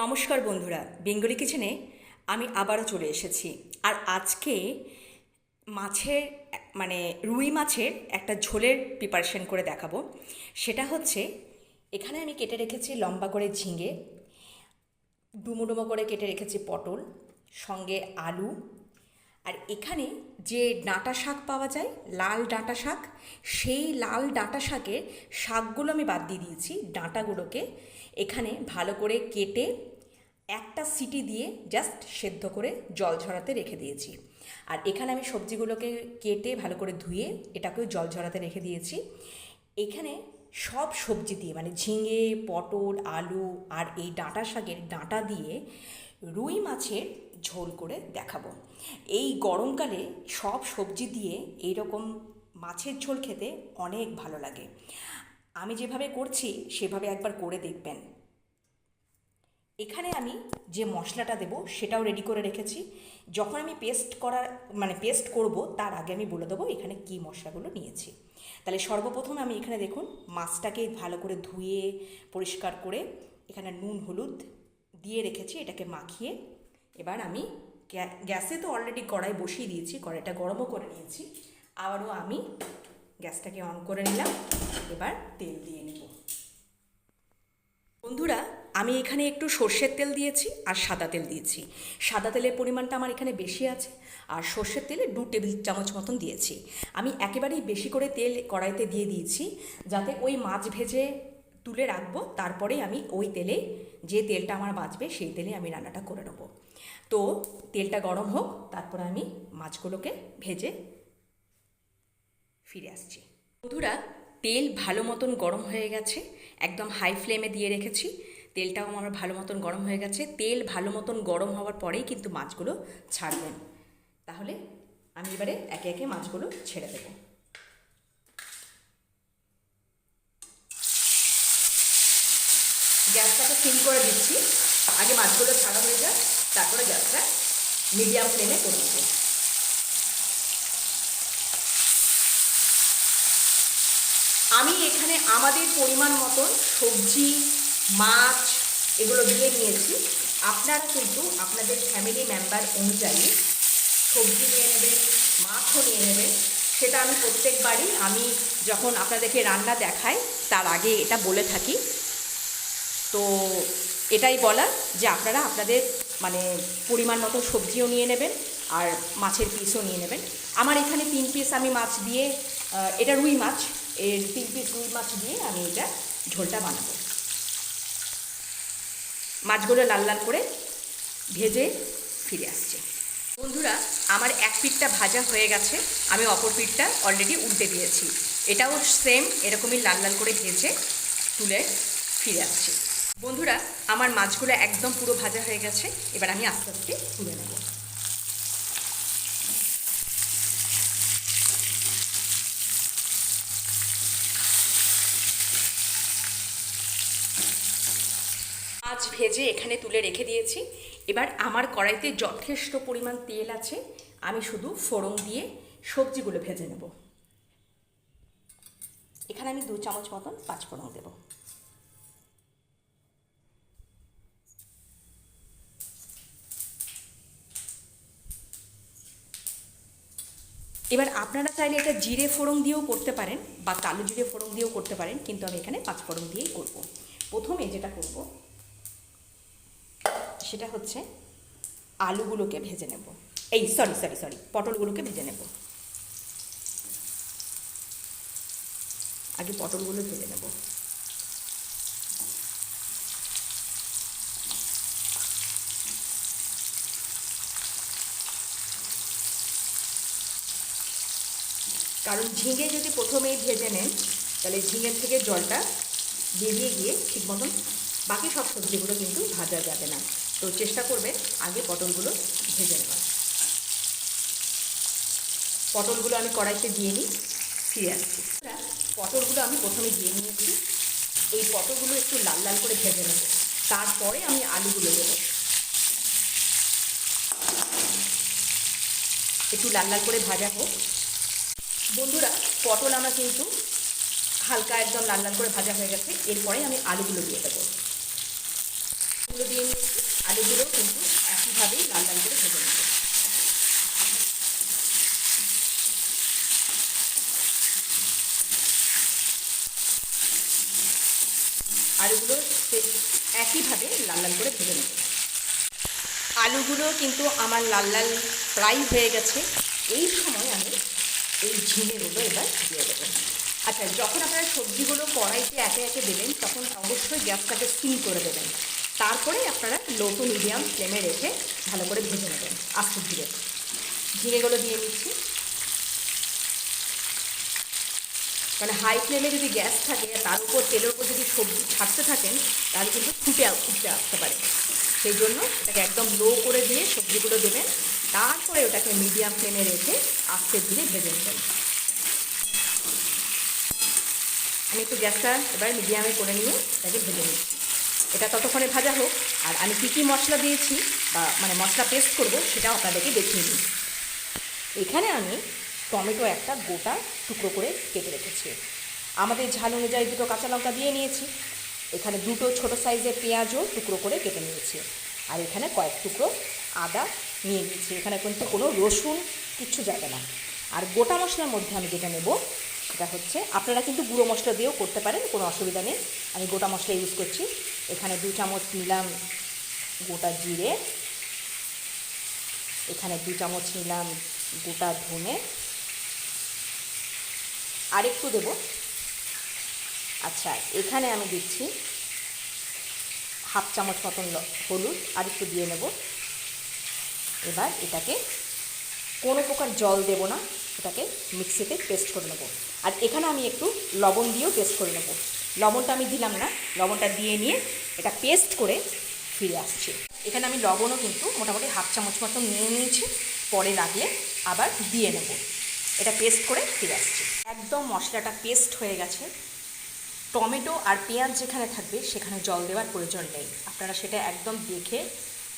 নমস্কার বন্ধুরা, বেঙ্গলি কিচেনে আমি আবারও চলে এসেছি। আর আজকে মাছের মানে রুই মাছের একটা ঝোলের প্রিপারেশন করে দেখাবো। সেটা হচ্ছে, এখানে আমি কেটে রেখেছি লম্বা করে ঝিঙে ডুমো ডুমো করে কেটে রেখেছি পটল, সঙ্গে আলু আর এখানে যে ডাঁটা শাক পাওয়া যায়, লাল ডাঁটা শাক, সেই লাল ডাঁটা শাকের শাকগুলো আমি বাদ দিয়ে দিয়েছি ডাঁটাগুলোকে। এখানে ভালো করে কেটে একটা সিটি দিয়ে জাস্ট সেদ্ধ করে জল ঝরাতে রেখে দিয়েছি। আর এখানে আমি সবজিগুলোকে কেটে ভালো করে ধুয়ে এটাকেও জল ঝরাতে রেখে দিয়েছি। এখানে সব সবজি দিয়ে মানে ঝিঙে, পটল, আলু আর এই ডাঁটা শাকের ডাঁটা দিয়ে রুই মাছের ঝোল করে দেখাবো। এই গরমকালে সব সবজি দিয়ে এইরকম মাছের ঝোল খেতে অনেক ভালো লাগে। আমি যেভাবে করছি, সেভাবে একবার করে দেখবেন। এখানে আমি যে মশলাটা দেবো, সেটাও রেডি করে রেখেছি। যখন আমি পেস্ট করার মানে পেস্ট করব, তার আগে আমি বলে দেবো এখানে কি মশলাগুলো নিয়েছি। তাহলে সর্বপ্রথম আমি এখানে দেখুন, মাছটাকে ভালো করে ধুয়ে, পরিষ্কার করে এখানে নুন, হলুদ দিয়ে রেখেছি, এটাকে মাখিয়ে। এবার আমি গ্যা- গ্যাসে তো অলরেডি কড়াই বসিয়ে দিয়েছি, কড়াইটা গরমও করে নিয়েছি। আবারও আমি গ্যাসটাকে অন করে নিলাম, এবার তেল দিয়ে নেব। বন্ধুরা আমি এখানে একটু সর্ষের তেল দিয়েছি আর সাদা তেল দিয়েছি। সাদা তেলের পরিমাণটা আমার এখানে বেশি আছে। আর সর্ষের তেলে দু টেবিল চামচ মতন দিয়েছি। আমি একেবারেই বেশি করে তেল কড়াইতে দিয়ে দিয়েছি যাতে ওই মাছ ভেজে তুলে রাখব। তারপরে আমি ওই তেলে যে তেলটা আমার বাঁচবে সেই তেলে আমি রান্নাটা করে নেব। তো তেলটা গরম হোক, তারপরে আমি মাছগুলোকে ভেজে ফিরে আসছি। বন্ধুরা, তেল ভালো মতন গরম হয়ে গেছে। একদম হাই ফ্লেমে দিয়ে রেখেছি। তেলটাও আমার ভালো মতন গরম হয়ে গেছে। তেল ভালো মতন গরম হওয়ার পরেই কিন্তু মাছগুলো ছাড়বেন। তাহলে আমি এবারে একে একে মাছগুলো ছেড়ে দেবো। গ্যাসটাকে সিম করে দিচ্ছি। আগে মাছগুলো ছাড়া হয়ে যাক, তারপরে গ্যাসটা মিডিয়াম ফ্লেমে করে দেবো আমি এখানে আমাদের পরিমাণ মতন সবজি মাছ, এগুলো দিয়ে নিয়েছি। আপনারা কিন্তু আপনাদের ফ্যামিলি মেম্বার অনুযায়ী সবজি নিয়ে নেবেন, মাছও নিয়ে নেবেন। সেটা আমি প্রত্যেকবারই, আমি যখন আপনাদেরকে রান্না দেখাই, তার আগে এটা বলে থাকি। তো এটাই বলা যে আপনারা আপনাদের মানে পরিমাণ মতো সবজিও নিয়ে নেবেন আর মাছের পিসও নিয়ে নেবেন। আমার এখানে তিন পিস আমি মাছ দিয়ে এটা রুই মাছ। এর তিন পিস রুই মাছ দিয়ে আমি এটা ঝোলটা বানাবো। মাছগুলো লাল লাল করে ভেজে ফিরে আসছে। বন্ধুরা, আমার এক পিঠটা ভাজা হয়ে গেছে। আমি অপর পিঠটা অলরেডি উল্টে দিয়েছি। এটাও সেম এরকমই লাল লাল করে ভেজে তুলে ফিরে আসছে। বন্ধুরা, আমার মাছগুলো একদম পুরো ভাজা হয়ে গেছে। এবার আমি আস্তে আস্তে তুলে নেব। মাছ ভেজে এখানে তুলে রেখে দিয়েছি। এবার আমার কড়াইতে যথেষ্ট পরিমাণ তেল আছে। আমি শুধু ফোড়ন দিয়ে সবজিগুলো ভেজে নেব। এখানে আমি দু চামচ মতন পাঁচ ফোড়ন দেবো। এবার আপনারা চাইলে এটা জিরে ফোড়ন দিয়েও করতে পারেন বা কালো জিরে ফোড়ন দিয়েও করতে পারেন, কিন্তু আমি এখানে পাঁচ ফোড়ন দিয়েই করব। প্রথমে যেটা করব সেটা হচ্ছে আলুগুলোকে ভেজে নেব। এই সরি সরি সরি পটলগুলোকে ভেজে নেব। আগে পটলগুলো ভেজে নেব। কারণ ঝিঙে যদি প্রথমেই ভেজে নেন, তাহলে ঝিঙের থেকে জলটা বেরিয়ে গিয়ে ঠিক মতন বাকি সব সবজিগুলো কিন্তু ভাজা যাবে না। তো চেষ্টা করবে আগে পটলগুলো ভেজে নেওয়ার। পটলগুলো আমি কড়াইতে দিয়ে নিই, ফিরে আসছি। পটলগুলো আমি প্রথমে দিয়ে নিয়েছি। এই পটলগুলো একটু লাল লাল করে ভেজে নেব। তারপরে আমি আলুগুলো দেবো। একটু লাল লাল করে ভাজা হোক। বন্ধুরা, পটল আমার কিন্তু হালকা একদম লাল লাল করে ভাজা হয়ে গেছে। এরপরে আমি আলুগুলো দিয়ে দেবো। আলুগুলো দিয়ে নিয়েছি। আলুগুলো কিন্তু একইভাবেই লাল লাল করে ভেজে নেব আলুগুলো একইভাবে লাল লাল করে ভেজে নেব আলুগুলো কিন্তু আমার লাল লাল ফ্রাই হয়ে গেছে। এই সময় আমি এই ঝিঙেগুলো এবার দিয়ে দেবো। আচ্ছা যখন আপনারা সবজিগুলো কড়াইতে একে একে দেবেন, তখন অবশ্যই গ্যাসটাকে সিম করে দেবেন। তারপরে আপনারা লো টু মিডিয়াম ফ্লেমে রেখে ভালো করে ভেজে নেবেন, আস্তে ধীরে। ঝিঙেগুলো দিয়ে নিচ্ছি মানে হাই ফ্লেমে যদি গ্যাস থাকে, তার উপর তেলের উপর যদি সবজি ছাড়তে থাকেন, তাহলে কিন্তু ফুটে উঠতে আসতে পারে। সেই জন্য এটাকে একদম লো করে দিয়ে সবজিগুলো দেবেন। তারপরে ওটাকে মিডিয়াম ফ্লেমে রেখে আস্তে ধীরে ভেজে নেবেন। আমি একটু গ্যাসটা এবার মিডিয়ামে করে নিয়ে এটাকে ভেজে নিচ্ছি। এটা ততক্ষণে ভাজা হোক। আর আমি কী কী মশলা দিয়েছি বা মানে মশলা পেস্ট করব সেটাও আপনাদেরকে দেখিয়ে দিই। এখানে আমি টমেটো একটা গোটা টুকরো করে কেটে রেখেছি। আমাদের ঝাল অনুযায়ী দুটো কাঁচা লঙ্কা দিয়ে নিয়েছি। এখানে দুটো ছোট সাইজের পেঁয়াজও টুকরো করে কেটে নিয়েছি। আর এখানে কয়েক টুকরো আদা নিয়ে নিয়েছি। এখানে কিন্তু কোনো রসুন, কিচ্ছু যাবে না। আর গোটা মশলার মধ্যে আমি যেটা নেব সেটা হচ্ছে, আপনারা কিন্তু গুঁড়ো মশলা দিয়েও করতে পারেন, কোনো অসুবিধা নেই। আমি গোটা মশলা ইউজ করছি। এখানে দু চামচ নিলাম গোটা জিরে। এখানে দু চামচ নিলাম গোটা ধনে। আর একটু দেব। আচ্ছা এখানে আমি দিচ্ছি হাফ চামচ মতন হলুদ, আরেকটু দিয়ে নেব। এবার এটাকে কোনো প্রকার জল দেব না, এটাকে মিক্সিতে পেস্ট করে নেব। আর এখানে আমি একটু লবণ দিয়েও পেস্ট করে নেব। লবণটা আমি দিলাম না, লবণটা দিয়ে নিয়ে এটা পেস্ট করে ফিরে আসছি। এখানে আমি লবণও কিন্তু মোটামুটি হাফ চামচ মতন নিয়ে নিয়েছি, পরে লাগলে আবার দিয়ে নেব। এটা পেস্ট করে ফিরে আসছি। একদম মশলাটা পেস্ট হয়ে গেছে। টমেটো আর পেঁয়াজ যেখানে থাকবে সেখানে জল দেওয়ার প্রয়োজন নেই। আপনারা সেটা একদম দেখে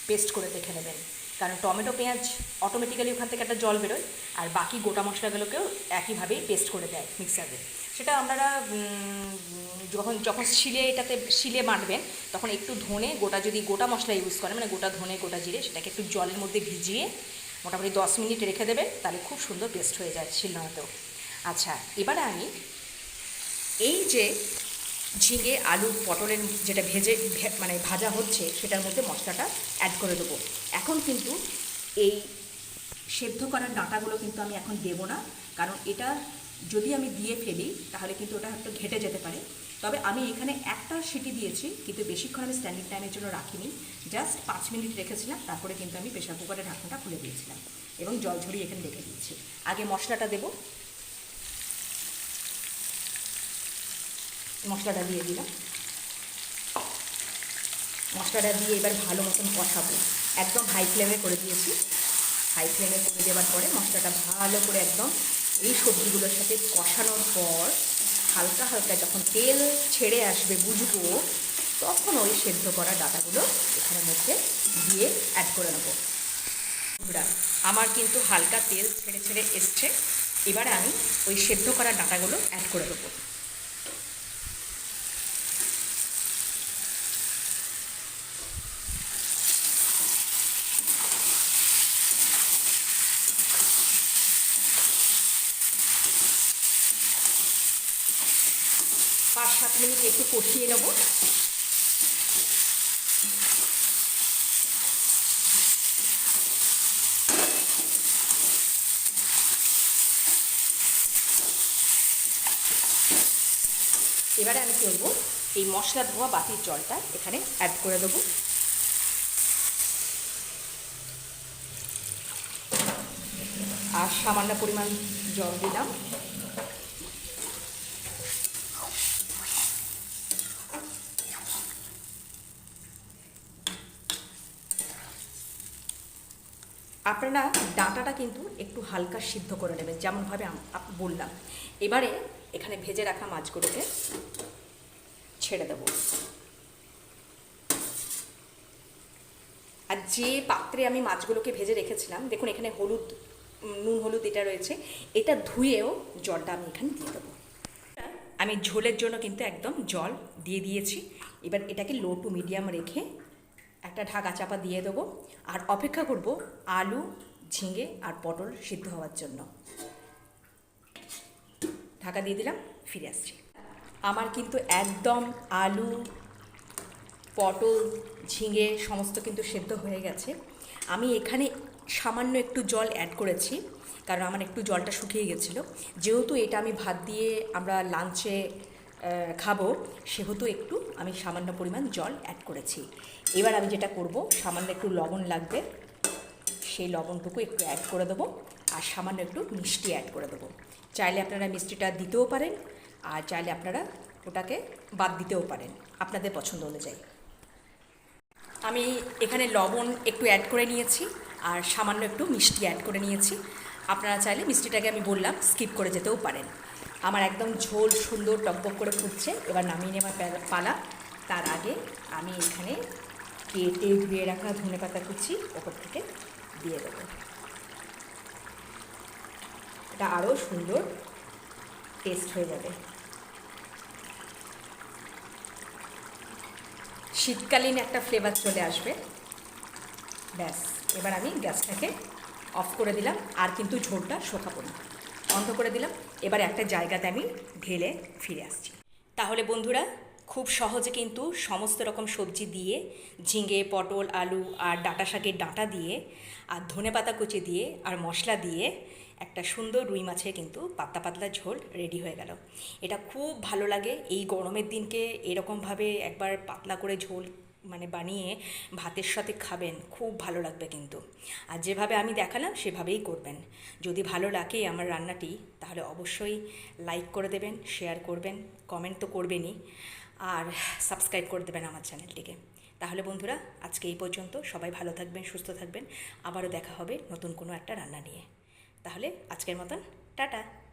পেস্ট করে দেখে নেবেন। কারণ টমেটো, পেঁয়াজ অটোমেটিক্যালি ওখান থেকে একটা জল বেরোয়, আর বাকি গোটা মশলাগুলোকেও একইভাবেই পেস্ট করে দেয় মিক্সারে সেটা আপনারা যখন যখন শিলে এটাতে, শিলে বাটবেন তখন একটু ধনে গোটা যদি গোটা মশলা ইউজ করেন মানে গোটা ধনে, গোটা জিরে, সেটাকে একটু জলের মধ্যে ভিজিয়ে মোটামুটি দশ মিনিট রেখে দেবেন, তাহলে খুব সুন্দর পেস্ট হয়ে যায় শিলনোড়াতেও আচ্ছা এবারে আমি এই যে ঝিঙে আলু পটলের যেটা ভেজে মানে ভাজা হচ্ছে, সেটার মধ্যে মশলাটা অ্যাড করে দেবো। এখন কিন্তু এই সেদ্ধ করার ডাঁটাগুলো কিন্তু আমি এখন দেবো না, কারণ এটা যদি আমি দিয়ে ফেলি, তাহলে কিন্তু ওটা একটু ঘেটে যেতে পারে। তবে আমি এখানে একটা সিটি দিয়েছি, কিন্তু বেশিক্ষণ আমি স্ট্যান্ডিং টাইমের জন্য রাখিনি। জাস্ট পাঁচ মিনিট রেখেছিলাম, তারপরে কিন্তু আমি প্রেশার কুকারের ঢাকনাটা খুলে দিয়েছিলাম এবং জল ঝরিয়ে এখানে রেখে দিয়েছি। আগে মশলাটা দেবো। মশলাটা দিয়ে দিলাম। মশলাটা দিয়ে এবার ভালো মতন কষাবো। একদম হাই ফ্লেমে করে দিয়েছি। হাই ফ্লেমে করে দেওয়ার পরে মশলাটা ভালো করে একদম এই সবজিগুলোর সাথে কষানোর পর হালকা হালকা যখন তেল ছেড়ে আসবে বুঝব, তখন ওই সেদ্ধ করা ডাটাগুলো এখানের মধ্যে দিয়ে অ্যাড করে নেব। আমার কিন্তু হালকা তেল ছেড়ে ছেড়ে এসছে। এবারে আমি ওই সেদ্ধ করা ডাটাগুলো অ্যাড করে দেবো পাঁচ সাত মিনিট একটু কষিয়ে নেব। এবারে আমি করব? এই মশলা ধোয়া বাতির জলটা এখানে অ্যাড করে দেবো। আর সামান্য পরিমাণ জল দিলাম। আপনারা ডাঁটাটা কিন্তু একটু হালকা সিদ্ধ করে নেবেন, যেমনভাবে বললাম। এবারে এখানে ভেজে রাখা মাছগুলোকে ছেড়ে দেব। আর যে পাত্রে আমি মাছগুলোকে ভেজে রেখেছিলাম, দেখুন এখানে হলুদ নুন হলুদ এটা রয়েছে, এটা ধুয়েও জলটা আমি এখানে দিয়ে দেবো। আমি ঝোলের জন্য কিন্তু একদম জল দিয়ে দিয়েছি। এবার এটাকে লো টু মিডিয়াম রেখে একটা ঢাকা চাপা দিয়ে দেবো আর অপেক্ষা করব আলু, ঝিঙে আর পটল সিদ্ধ হওয়ার জন্য। ঢাকা দিয়ে দিলাম, ফিরে আসছি। আমার কিন্তু একদম আলু, পটল, ঝিঙে সমস্ত কিন্তু সেদ্ধ হয়ে গেছে। আমি এখানে সামান্য একটু জল অ্যাড করেছি, কারণ আমার একটু জলটা শুকিয়ে গেছিল। যেহেতু এটা আমি ভাত দিয়ে আমরা লাঞ্চে খাব, সেহেতু একটু আমি সামান্য পরিমাণ জল অ্যাড করেছি। এবার আমি যেটা করব, সামান্য একটু লবণ লাগবে। সেই লবণটুকু একটু অ্যাড করে দেবো আর সামান্য একটু মিষ্টি অ্যাড করে দেবো। চাইলে আপনারা মিষ্টিটা দিতেও পারেন আর চাইলে আপনারা ওটাকে বাদ দিতেও পারেন, আপনাদের পছন্দ অনুযায়ী। আমি এখানে লবণ একটু অ্যাড করে নিয়েছি আর সামান্য একটু মিষ্টি অ্যাড করে নিয়েছি। আপনারা চাইলে মিষ্টিটাকে আমি বললাম স্কিপ করে যেতেও পারেন। আমার একদম ঝোল সুন্দর টকবক করে ফুটছে। এবার নামিয়ে নেওয়ার পালা। তার আগে আমি এখানে কেটে ধুয়ে রাখা ধনে পাতা কুচি ওপর থেকে দিয়ে দেবো। এটা আরও সুন্দর টেস্ট হয়ে যাবে। শীতকালীন একটা ফ্লেভার চলে আসবে। ব্যাস, এবার আমি গ্যাসটাকে অফ করে দিলাম। আর কিন্তু ঝোলটা শোকাবো না। বন্ধ করে দিলাম। এবার একটা জায়গাতে আমি ঢেলে ফিরে আসছি। তাহলে বন্ধুরা, খুব সহজে কিন্তু সমস্ত রকম সবজি দিয়ে, ঝিঙে, পটল, আলু আর ডাঁটা শাকের ডাঁটা দিয়ে আর ধনে পাতা কুচি দিয়ে আর মশলা দিয়ে একটা সুন্দর রুই মাছের কিন্তু পাতলা পাতলা ঝোল রেডি হয়ে গেল। এটা খুব ভালো লাগে। এই গরমের দিনকে এরকমভাবে একবার পাতলা করে ঝোল মানে বানিয়ে ভাতের সাথে খাবেন, খুব ভালো লাগবে কিন্তু। আর যেভাবে আমি দেখালাম, সেভাবেই করবেন। যদি ভালো লাগে আমার রান্নাটি, তাহলে অবশ্যই লাইক করে দেবেন শেয়ার করবেন কমেন্ট তো করবেনই। আর সাবস্ক্রাইব করে দেবেন আমার চ্যানেলটিকে তাহলে বন্ধুরা, আজকে এই পর্যন্ত। সবাই ভালো থাকবেন, সুস্থ থাকবেন। আবারও দেখা হবে নতুন কোনো একটা রান্না নিয়ে। তাহলে আজকের মতন, টাটা।